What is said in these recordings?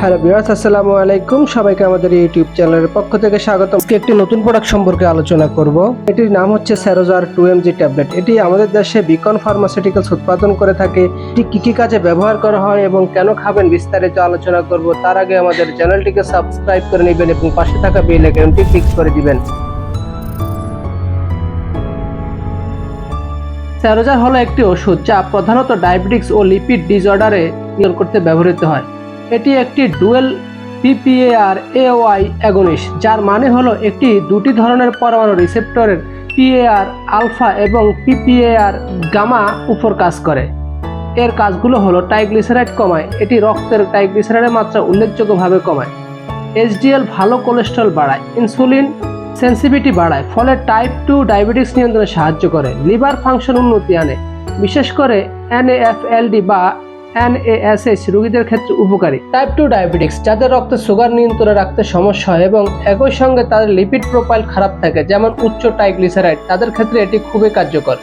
Hello বিরাজ আসসালামু আলাইকুম। সবাইকে আমাদের ইউটিউব চ্যানেলের পক্ষ থেকে স্বাগত আজকে একটি নতুন প্রোডাক্ট সম্পর্কে আলোচনা করব। এটির নাম হচ্ছে স্যারোজার টু এমজি ট্যাবলেট এটি আমাদের দেশে বিকন ফার্মাসিউটিক্যালস উৎপাদন করে থাকে। এটি কি কি কাজে ব্যবহার করা হয় এবং কেন খাবেন বিস্তারিত আলোচনা করব। তার আগে আমাদের চ্যানেলটিকে সাবস্ক্রাইব করে নেবেন এবং পাশে থাকা বেল আইকনটি ক্লিক করে দিবেন। স্যারোজার হলো একটি ওষুধ যা প্রধানত ডায়াবেটিক্স ও লিপিড ডিসঅর্ডারে নিয়ন্ত্রণ করতে ব্যবহৃত হয়। এটি একটি ডুয়েল পিপিএআর এওআই অ্যাগনিস্ট, যার মানে হলো একটি দুটি ধরনের পরমাণু রিসেপ্টরের পিএআর আলফা এবং পিপিএআর গামা উপর কাজ করে। এর কাজগুলো হলো ট্রাইগ্লিসারাইড কমায়, এটি রক্তের ট্রাইগ্লিসারাইডের মাত্রা উল্লেখযোগ্যভাবে কমায়। এইচডিএল ভালো কোলেস্ট্রল বাড়ায়, ইনসুলিন সেন্সিভিটি বাড়ায়, ফলে টাইপ টু ডায়াবেটিস নিয়ন্ত্রণে সাহায্য করে, লিভার ফাংশন উন্নতি আনে। বিশেষ করে এনএফএলডি বা এনএএসএইচ রোগীদের ক্ষেত্রে উপকারী। টাইপ টু ডায়াবেটিক্স যাদের রক্তে সুগার নিয়ন্ত্রণে রাখতে সমস্যা হয় এবং একই সঙ্গে তাদের লিপিড প্রোফাইল খারাপ থাকে, যেমন উচ্চ ট্রাইগ্লিসারাইড তাদের ক্ষেত্রে এটি খুবই কার্যকর।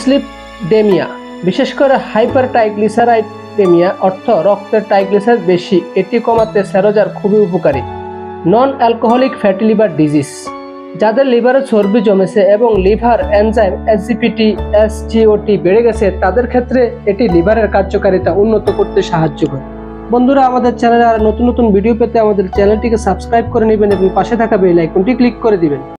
স্লিপ ডেমিয়া বিশেষ করে হাইপার ট্রাইগ্লিসারাইড ডেমিয়া অর্থ রক্তের ট্রাইগ্লিসারাইড বেশি, এটি কমাতে স্যারোজার খুবই উপকারী। Non alcoholic fatty liver disease যাদের লিভারে চর্বি জমেছে এবং লিভার এনজাইম এসজিপিটি এসজিওটি বেড়ে গেছে, তাদের ক্ষেত্রে এটি লিভারের কার্যকারিতা উন্নত করতে সাহায্য করে। বন্ধুরা, আমাদের চ্যানেলে আর নতুন নতুন ভিডিও পেতে আমাদের চ্যানেলটিকে সাবস্ক্রাইব করে নেবেন এবং পাশে থাকা বেল আইকনটি ক্লিক করে দিবেন।